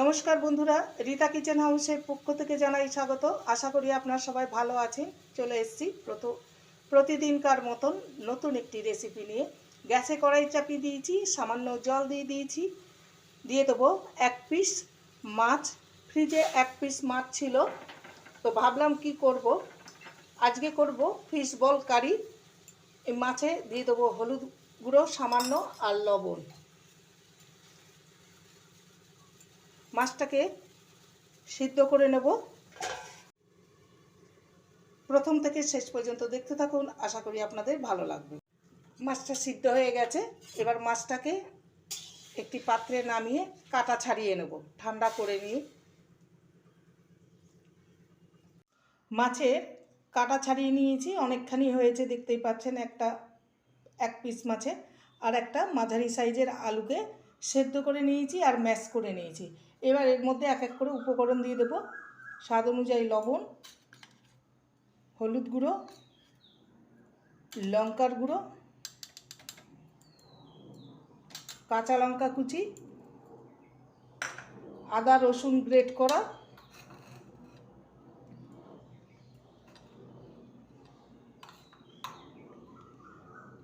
নমস্কার বন্ধুরা, রীতা কিচেন হাউসের পক্ষ থেকে জানাই স্বাগত। আশা করি আপনারা সবাই ভালো আছেন। চলে এসেছি প্রত, প্রতিদিনকার মতন নতুন একটি রেসিপি নিয়ে। গ্যাসে কড়াই চাপিয়ে দিয়েছি, সামান্য জল দিয়ে দিয়েছি। দিয়ে দেবো এক পিস মাছ। ফ্রিজে এক পিস মাছ ছিল। তো ভাবলাম কি করব? আজকে করব ফিশ বল কারি এই মাছে দিয়ে দেবো হলুদ গুঁড়ো, সামান্য আর লবণ। মাছটাকে সিদ্ধ করে নেব। প্রথম থেকে শেষ পর্যন্ত দেখতে থাকুন, আশা করি আপনাদের ভালো লাগবে। মাছটা সিদ্ধ হয়ে গেছে, এবার মাছটাকে একটি পাত্রে নামিয়ে কাটা ছাড়িয়ে নেব, ঠান্ডা করে নিয়ে। মাছের কাটা ছাড়িয়ে নিয়েছি, অনেকখানি হয়েছে, দেখতেই পাচ্ছেন একটা, এক পিস মাছে আর একটা মাঝারি সাইজের আলুকে সেদ্ধ করে নিয়েছি আর ম্যাশ করে নিয়েছি। এবার এর মধ্যে এক এক করে উপকরণ দিয়ে দেবো। স্বাদ অনুযায়ী লবণ, হলুদ গুঁড়ো, লঙ্কার গুঁড়ো, কাঁচা লঙ্কা কুচি, আদা রসুন গ্রেট করা,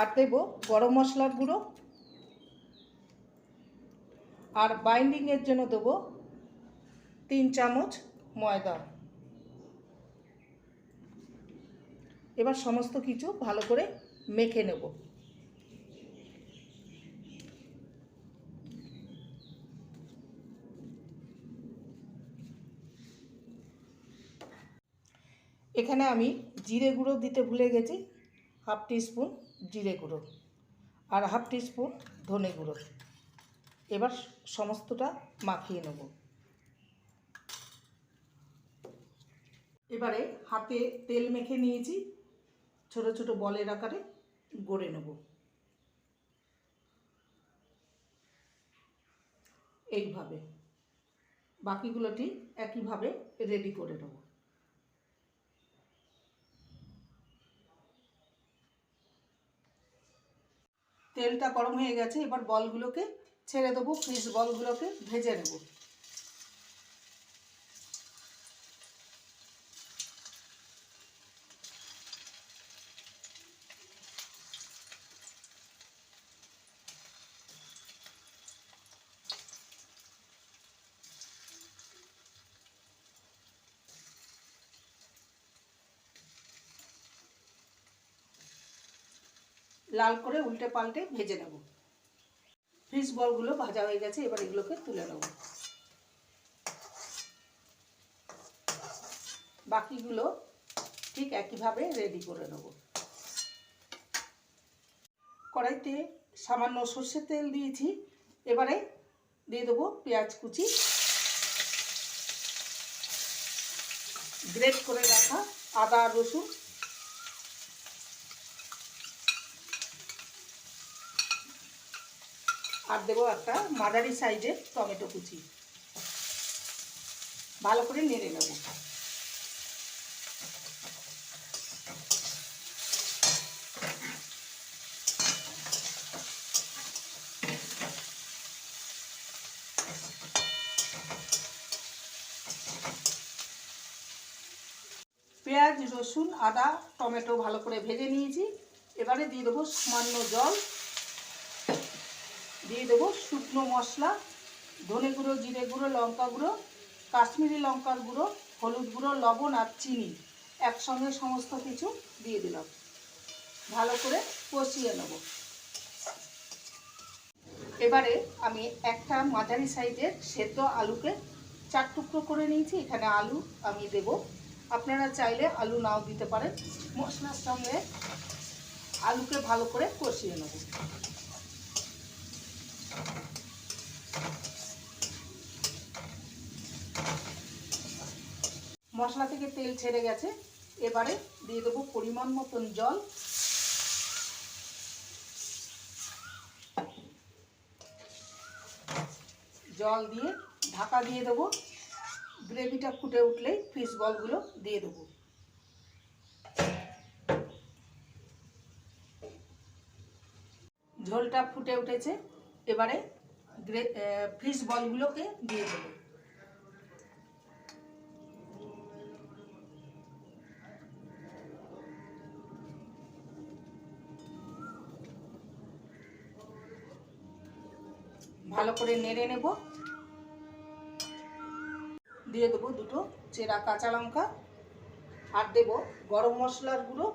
আর দেব গরম মশলার গুঁড়ো। আর বাইন্ডিংয়ের জন্য দেবো তিন চামচ ময়দা। এবার সমস্ত কিছু ভালো করে মেখে নেব। এখানে আমি জিরে গুঁড়ো দিতে ভুলে গেছি, হাফ স্পুন জিরে গুঁড়ো আর হাফ স্পুন ধনে গুঁড়ো। এবার সমস্তটা মাখিয়ে নেব। এবারে হাতে তেল মেখে নিয়েছি, ছোট ছোট বলের আকারে গড়ে নেব। এইভাবে। বাকিগুলোটি একইভাবে রেডি করে নেব। তেলটা গরম হয়ে গেছে, এবার বলগুলোকে ছেড়ে দেবো ফিশ বলগুলোকে ভেজে নেব। লাল করে উল্টে পাল্টে ভেজে নেব। ফিশ বলগুলো ভাজা হয়ে গেছে, এবার এগুলোকে তুলে নেব। বাকিগুলো ঠিক একইভাবে রেডি করে নেব। কড়াইতে সামান্য সর্ষের তেল দিয়েছি, এবারে দিয়ে দেবো পেঁয়াজ কুচি। গ্রেট করে রাখা আদা, রসুন আর দেবো একটা মাঝারি সাইজের টমেটো কুচি। ভালো করে নেড়ে নেব। পেঁয়াজ, রসুন, আদা, টমেটো ভালো করে ভেজে নিয়েছি। এবারে দিয়ে দেবো সামান্য জল। দিয়ে দেবো শুকনো মশলা, ধনে গুঁড়ো, জিরে গুঁড়ো, লঙ্কা গুঁড়ো, কাশ্মীরি লঙ্কার গুঁড়ো, হলুদ গুঁড়ো, লবণ আর চিনি একসঙ্গে সমস্ত কিছু দিয়ে দিলাম। ভালো করে কষিয়ে নেব। এবারে আমি একটা মাঝারি সাইজের সেদ্ধ আলুকে চার টুকরো করে নিয়েছি, এখানে আলু আমি দেব। আপনারা চাইলে আলু নাও দিতে পারেন। মশলার সঙ্গে আলুকে ভালো করে কষিয়ে নেব। মশলা থেকে তেল ছেড়ে গেছে। এবারে দিয়ে দেবো পরিমাণ মতন জল। জল দিয়ে ঢাকা দিয়ে দেবো। গ্রেভিটা ফুটে উঠলেই ফিশ বলগুলো দিয়ে দেবো। ঝোলটা ফুটে উঠেছে। এবারে ফিস বলগুলোকে দিয়ে দেব। ভালো করে নেড়ে নেব। দিয়ে দেবো দুটো চেরা কাঁচা লঙ্কা। আর দেব গরম মশলার গুঁড়ো।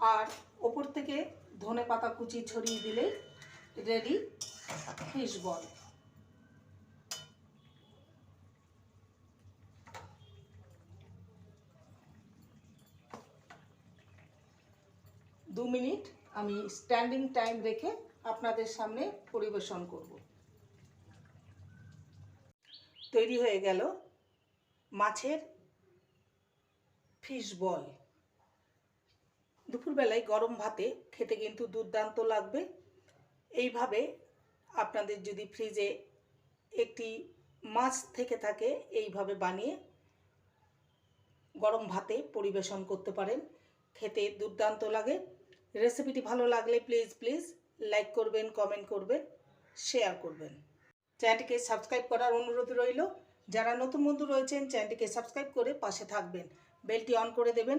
আর ওপর থেকে ধনে পাতা কুচি ছড়িয়ে দিলে রেডি ফিশ বল। দু মিনিট আমি স্ট্যান্ডিং টাইম রেখে আপনাদের সামনে পরিবেশন করব। তৈরি হয়ে গেল মাছের ফিশ বল। দুপুরবেলায় গরম ভাতে খেতে কিন্তু দুর্দান্ত লাগবে। এইভাবে আপনাদের যদি ফ্রিজে একটি মাছ থেকে থাকে, এইভাবে বানিয়ে গরম ভাতে পরিবেশন করতে পারেন। খেতে দুর্দান্ত লাগে। রেসিপিটি ভালো লাগলে প্লিজ প্লিজ লাইক করবেন কমেন্ট করবেন শেয়ার করবেন। চ্যানেলটিকে সাবস্ক্রাইব করার অনুরোধ রইল। যারা নতুন বন্ধু রয়েছেন চ্যানেলটিকে সাবস্ক্রাইব করে পাশে থাকবেন। বেলটি অন করে দেবেন।